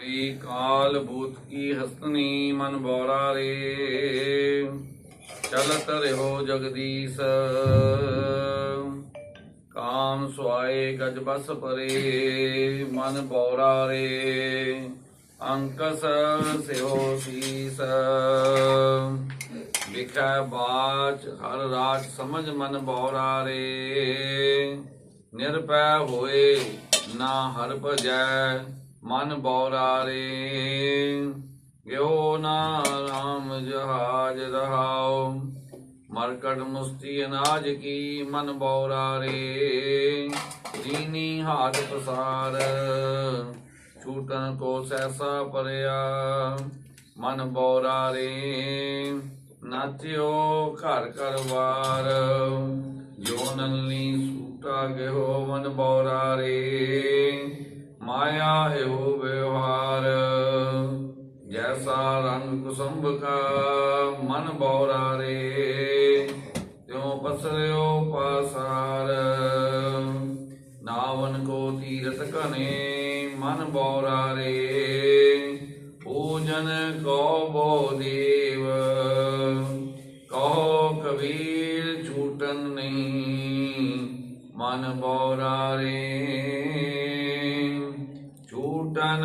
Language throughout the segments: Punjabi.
ਰੀ ਕਾਲ ਭੂਤ ਕੀ ਹਸਤਨੀ ਮਨ ਬੋਰਾ ਰੇ। ਚਲਤ ਰਹੋ ਜਗਦੀਸ਼। ਕਾਮ ਸੁਆਏ ਗਜ ਬਸ ਪਰੇ, ਮਨ ਬੋਰਾ ਰੇ। ਅੰਕਸ ਸਿਓ ਸੀਸ। ਵਿਖੈ ਬਾਚ, ਹਰ ਰਾਜ ਸਮਝ ਮਨ ਬੋਰਾ ਰੇ। ਨਿਰਪੈ ਹੋਏ ਨਾ ਹਰ ਭਜੈ ਮਨ ਬੋਰਾ ਰੇ ਗਿਓ ਨਾ ਰਾਮ ਜਹਾਜ ਰਹਾਉ ਮਰਕਟ ਮੁਸਤੀ ਅਨਾਜ ਕੀ ਮਨ ਬੋਰਾ ਰੇ ਦੀਨੀ ਹਾਥ ਪਸਾਰ। ਛੂਟਨ ਕੋ ਸੈਸਾ ਪਰਿਆ ਮਨ ਬੋਰਾ ਰੇ ਨਾਚਿਓ ਘਰ ਘਰ ਵਾਰ। ਜੋ ਨਲਨੀ ਸੂਟਾ ਗਿਓ ਮਨ ਬੋਰਾ ਕੁਸੰਭ ਕਾ ਮਨ ਬੋਰਾ ਰੇ ਤਿਉ ਪਸਰਿਓ ਪਾਸਾਰ। ਨਾਵਨ ਕੋ ਤੀਰਥ ਕਨੇ ਮਨ ਬੋਰਾ ਪੂਜਨ ਕੋ ਬੋ ਦੇਵ। ਕਹੋ ਕਬੀਰ ਝੂਟਨ ਨਹੀਂ, ਮਨ ਬੌਰ ਝੂਟਨ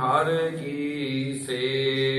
ਹਰ ਕੀ ਸੇ।